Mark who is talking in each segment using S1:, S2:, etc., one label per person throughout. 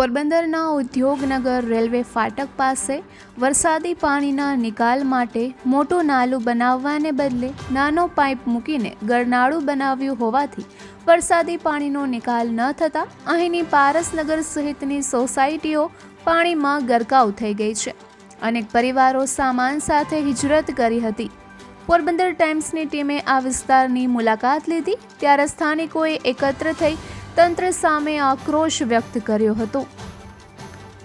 S1: પોરબંદરના ઉદ્યોગનગર રેલવે ફાટક પાસે વરસાદી પાણીના નિકાલ માટે મોટું નાલું બનાવવાને બદલે નાનો પાઇપ મૂકીને ગરનાળું બનાવ્યું હોવાથી વરસાદી પાણીનો નિકાલ ન થતાં અહીંની પારસનગર સહિતની સોસાયટીઓ પાણીમાં ગરકાવ થઈ ગઈ છે. અનેક પરિવારો સામાન સાથે હિજરત કરી હતી. પોરબંદર ટાઈમ્સની ટીમે આ વિસ્તારની મુલાકાત લીધી. ત્યારે સ્થાનિકોએ એકત્ર થઈ તંત્ર સામે આક્રોશ વ્યક્ત કર્યો હતો.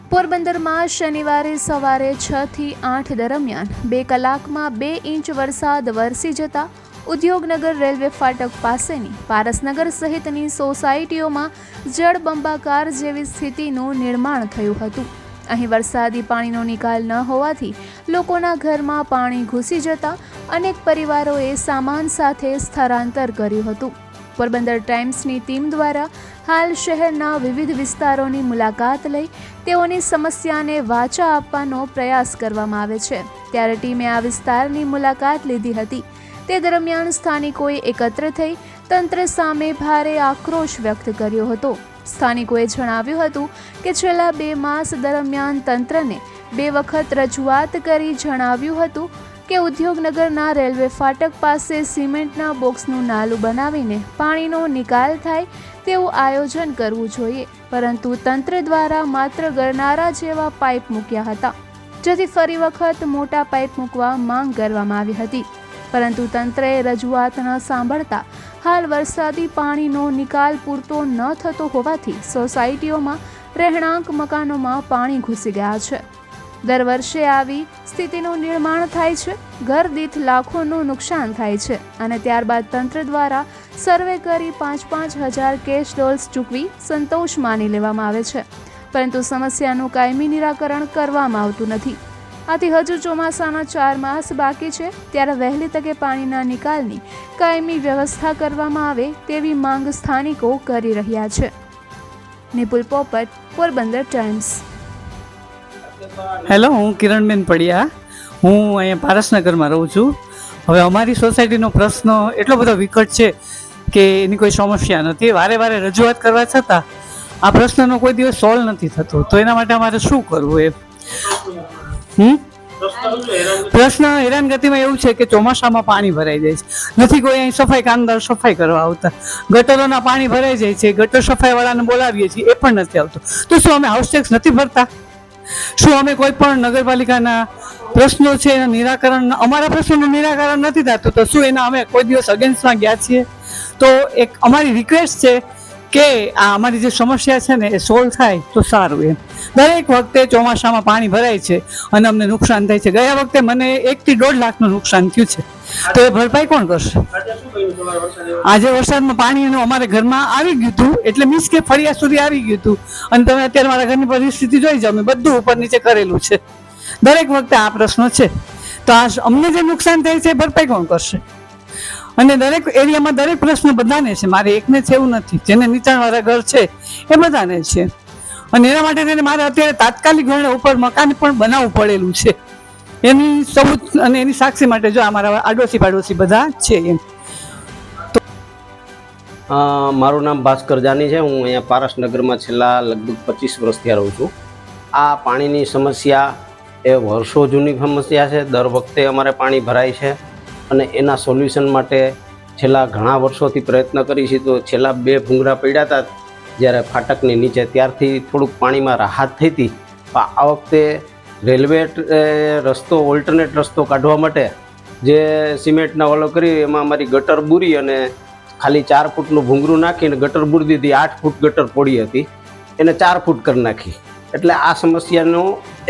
S1: પોરબંદરમાં શનિવારે સવારે છ થી આઠ દરમિયાન બે કલાકમાં બે ઇંચ વરસાદ વરસી જતા ઉદ્યોગનગર રેલવે ફાટક પાસેની પારસનગર સહિતની સોસાયટીઓમાં જળબંબાકાર જેવી સ્થિતિનું નિર્માણ થયું હતું. અહીં વરસાદી પાણીનો નિકાલ ન હોવાથી લોકોના ઘરમાં પાણી ઘૂસી જતા અનેક પરિવારોએ સામાન સાથે સ્થળાંતર કર્યું હતું. પોરબંદર ટાઈમ્સની ટીમ દ્વારા હાલ શહેરના વિવિધ વિસ્તારોની મુલાકાત લઈ તેઓની સમસ્યાને વાચા આપવાનો પ્રયાસ કરવામાં આવે છે. ત્યારે ટીમે આ વિસ્તારની મુલાકાત લીધી હતી. તે દરમિયાન સ્થાનિકોએ એકત્ર થઈ તંત્ર સામે ભારે આક્રોશ વ્યક્ત કર્યો હતો. સ્થાનિકોએ જણાવ્યું હતું કે છેલ્લા બે માસ દરમિયાન તંત્રને બે વખત રજૂઆત કરી જણાવ્યું હતું કે ઉદ્યોગનગરના રેલવે ફાટક પાસે સિમેન્ટના બોક્સનું નાલું બનાવીને પાણીનો નિકાલ થાય તેવું આયોજન કરવું જોઈએ. પરંતુ તંત્ર દ્વારા માત્ર ગરનારા જેવા પાઇપ મૂક્યા હતા, જેથી ફરી વખત મોટા પાઇપ મૂકવા માંગ કરવામાં આવી હતી. પરંતુ તંત્રએ રજૂઆત ન સાંભળતા હાલ વરસાદી પાણીનો નિકાલ પૂરતો ન થતો હોવાથી સોસાયટીઓમાં રહેણાંક મકાનોમાં પાણી ઘૂસી ગયા છે. દર વર્ષે આવી સ્થિતિનું નિર્માણ થાય છે. ઘર દીઠ લાખોનું નુકસાન થાય છે અને ત્યારબાદ તંત્ર દ્વારા સર્વે કરી પાંચ પાંચ હજાર કેશ ડોલ્સ ચૂકવી સંતોષ માની લેવામાં આવે છે. પરંતુ સમસ્યાનું કાયમી નિરાકરણ કરવામાં આવતું નથી. આથી હજુ ચોમાસાના ચાર માસ બાકી છે. ત્યારે વહેલી તકે પાણીના નિકાલની કાયમી વ્યવસ્થા કરવામાં આવે તેવી માંગ સ્થાનિકો કરી રહ્યા છે. નિપુલ પોપટ, પોરબંદર ટાઈમ્સ.
S2: હેલો હું કિરણબેન પડિયા. હું અહીંયા પારસનગરમાં રહું છું. હવે અમારી સોસાયટીનો પ્રશ્ન એટલો બધો વિકટ છે કે એની કોઈ સમસ્યા નથી. વારે વારે રજૂઆત કરવા છતાં આ પ્રશ્નનો કોઈ દિવસ સોલ્વ નથી થતો. તો એના માટે અમારે શું કરવું એ? હમ? પ્રશ્ન હેરાનગતિમાં એવું છે કે ચોમાસામાં પાણી ભરાઈ જાય છે. નથી કોઈ અહીં સફાઈ કામદાર સફાઈ કરવા આવતા. ગટરોના પાણી ભરાઈ જાય છે. ગટર સફાઈ વાળાને બોલાવીએ છીએ. એ પણ નથી આવતો. તો શું અમે હાઉસ ટેક્સ નથી ભરતા? શું અમે કોઈ પણ નગરપાલિકાના પ્રશ્નો છે એના નિરાકરણ, અમારા પ્રશ્નોનું નિરાકરણ નથી થતું, તો શું એના અમે કોઈ દિવસ અગેન્સ્ટમાં ગયા છીએ? તો એક અમારી રિક્વેસ્ટ છે કે આ અમારી જે સમસ્યા છે ને એ સોલ્વ થાય તો સારું એમ. દરેક વખતે ચોમાસામાં પાણી ભરાય છે અને અમને નુકસાન થાય છે. ગયા વખતે મને એકથી દોઢ લાખનું નુકસાન થયું છે. તો એ ભરપાઈ કોણ કરશે? આજે વરસાદમાં પાણી એનું અમારે ઘરમાં આવી ગયું હતું, એટલે મીન્સ કે ફરિયાદ સુધી આવી ગયું હતું. અને તમે અત્યારે મારા ઘરની પરિસ્થિતિ જોઈ જાઓ, મેં બધું ઉપર નીચે કરેલું છે. દરેક વખતે આ પ્રશ્નો છે. તો આ અમને જે નુકસાન થાય છે ભરપાઈ કોણ કરશે? અને દરેક એરિયામાં દરેક પ્રશ્ન બધાને છે. મારે એકને છે એવું નથી. જેને નીચાણવાળા ઘર છે એ બધાને છે. અને એના માટે તેને મારે અત્યારે તાત્કાલિક ધોરણે ઉપર મકાન પણ બનાવવું પડેલું છે. એની સબૂત અને એની સાક્ષી માટે જો અમારા આડોશી પાડોશી બધા છે એમ.
S3: મારું નામ ભાસ્કર જાની છે. હું અહીંયા પારસનગરમાં છેલ્લા લગભગ પચીસ વર્ષથી રહું છું. આ પાણીની સમસ્યા એ વર્ષો જૂની સમસ્યા છે. દર વખતે અમારે પાણી ભરાય છે. અને એના સોલ્યુશન માટે છેલ્લા ઘણા વર્ષોથી પ્રયત્ન કરી છે. તો છેલ્લા બે ભૂંગળા પડ્યા હતા જ્યારે ફાટકની નીચે ત્યારથી થોડુંક પાણીમાં રાહત થઈ હતી. પણ આ વખતે રેલવે રસ્તો ઓલ્ટરનેટ રસ્તો કાઢવા માટે જે સિમેન્ટના ઓલો કરી એમાં અમારી ગટર બુરી અને ખાલી ચાર ફૂટનું ભૂંગરું નાખીને ગટર બુરી દીધી. આઠ ફૂટ ગટર પડી હતી. એને ચાર ફૂટ કરી નાખી. એટલે આ સમસ્યાનો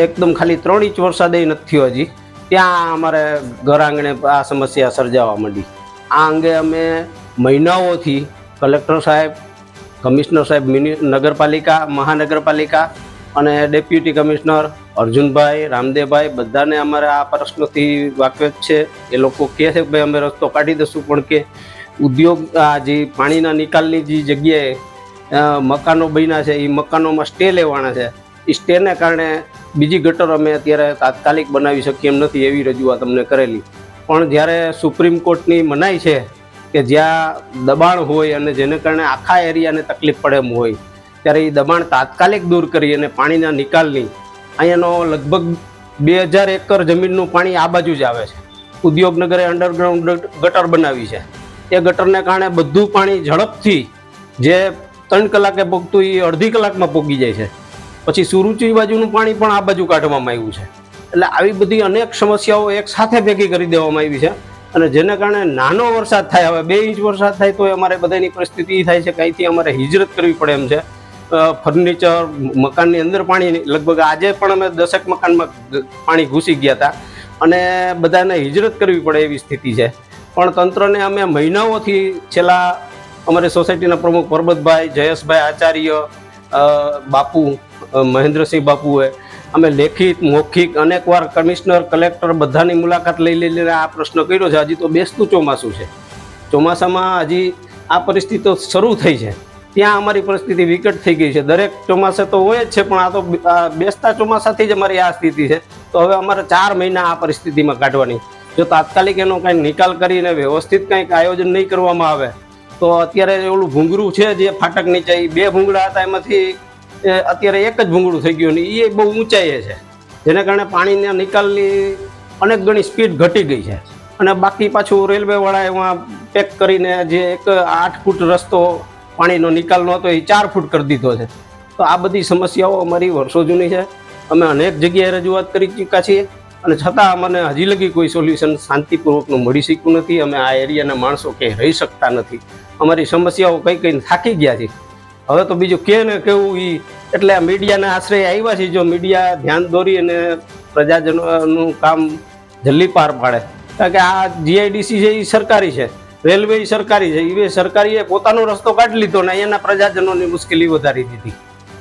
S3: એકદમ ખાલી ત્રણ ઇંચ વરસાદ નથી થયો હજી. ત્યાં અમારે ઘર આંગણે આ સમસ્યા સર્જાવા માંડી. આ અંગે અમે મહિનાઓથી કલેક્ટર સાહેબ, કમિશનર સાહેબ, મિનિ, નગરપાલિકા, મહાનગરપાલિકા અને ડેપ્યુટી કમિશનર અર્જુનભાઈ, રામદેવભાઈ બધાને અમારે આ પ્રશ્નથી વાકેફ છે. એ લોકો કહે છે કે ભાઈ, અમે રસ્તો કાઢી દઈશું, પણ કે ઉદ્યોગ, આ જે પાણીના નિકાલની જે જગ્યાએ મકાનો બન્યા છે એ મકાનોમાં સ્ટે લેવાના છે. એ સ્ટેને કારણે બીજી ગટર અમે અત્યારે તાત્કાલિક બનાવી શકીએ એમ નથી એવી રજૂઆત અમને કરેલી. પણ જ્યારે સુપ્રીમ કોર્ટની મનાઈ છે કે જ્યાં દબાણ હોય અને જેને કારણે આખા એરિયાને તકલીફ પડે એમ હોય, ત્યારે એ દબાણ તાત્કાલિક દૂર કરી અને પાણીના નિકાલની અહીંયાનો લગભગ બે હજાર એકર જમીનનું પાણી આ બાજુ જ આવે છે. ઉદ્યોગનગરે અંડરગ્રાઉન્ડ ગટર બનાવી છે. એ ગટરને કારણે બધું પાણી ઝડપથી જે ત્રણ કલાકે પોગતું એ અડધી કલાકમાં પોગી જાય છે. પછી સુરુચિ બાજુનું પાણી પણ આ બાજુ કાઢવામાં આવ્યું છે. એટલે આવી બધી અનેક સમસ્યાઓ એક સાથે ભેગી કરી દેવામાં આવી છે. અને જેને કારણે નાનો વરસાદ થાય, હવે બે ઇંચ વરસાદ થાય તો અમારે બધાની પરિસ્થિતિ થાય છે કે અહીંથી અમારે હિજરત કરવી પડે એમ છે. ફર્નિચર, મકાનની અંદર પાણી લગભગ આજે પણ અમે દસેક મકાનમાં પાણી ઘૂસી ગયા હતા. અને બધાને હિજરત કરવી પડે એવી સ્થિતિ છે. પણ તંત્રને અમે મહિનાઓથી છેલ્લા અમારી સોસાયટીના પ્રમુખ પરબતભાઈ, જયેશભાઈ આચાર્ય બાપુ મહેન્દ્રસિંહ બાપુએ અમે લેખિત, મૌખિક, અનેકવાર કમિશનર, કલેક્ટર બધાની મુલાકાત લઈ લઈને આ પ્રશ્ન કર્યો છે. હજી તો બેસતું ચોમાસું છે. ચોમાસામાં હજી આ પરિસ્થિતિ શરૂ થઈ છે. ત્યાં અમારી પરિસ્થિતિ વિકટ થઈ ગઈ છે. દરેક ચોમાસે તો હોય જ છે, પણ આ તો બેસતા ચોમાસાથી જ અમારી આ સ્થિતિ છે. તો હવે અમારે ચાર મહિના આ પરિસ્થિતિમાં કાઢવાની. જો તાત્કાલિક એનો કંઈ નિકાલ કરીને વ્યવસ્થિત કંઈક આયોજન નહીં કરવામાં આવે, તો અત્યારે ઓલું ભૂંગળું છે જે ફાટક નીચે બે ભૂંગળા હતા એમાંથી અત્યારે એક જ ભૂંગળું થઈ ગયું ને એ બહુ ઊંચાઈએ છે. જેને કારણે પાણીના નિકાલની અનેક ગણી સ્પીડ ઘટી ગઈ છે. અને બાકી પાછું રેલવેવાળાએ એમાં પેક કરીને જે એક આઠ ફૂટ રસ્તો પાણીનો નિકાલનો હતો, એ ચાર ફૂટ કરી દીધો છે. તો આ બધી સમસ્યાઓ અમારી વર્ષો જૂની છે. અમે અનેક જગ્યાએ રજૂઆત કરી ચૂક્યા છીએ. અને છતાં અમને હજી લગી કોઈ સોલ્યુશન શાંતિપૂર્વકનું મળી શક્યું નથી. અમે આ એરિયાના માણસો ક્યાંય રહી શકતા નથી. અમારી સમસ્યાઓ કઈ કઈ થાકી ગયા છે. હવે તો બીજું કે ને કેવું એ એટલે મીડિયાના આશ્રય આવ્યા છે, જો મીડિયા ધ્યાન દોરી અને પ્રજાજનોનું કામ જલ્દી પાર પાડે. કારણ કે આ જીઆઈડીસી છે એ સરકારી છે, રેલવે એ સરકારી છે એ સરકારીએ પોતાનો રસ્તો કાઢી લીધો ને અહીંયાના પ્રજાજનોની મુશ્કેલી વધારી દીધી.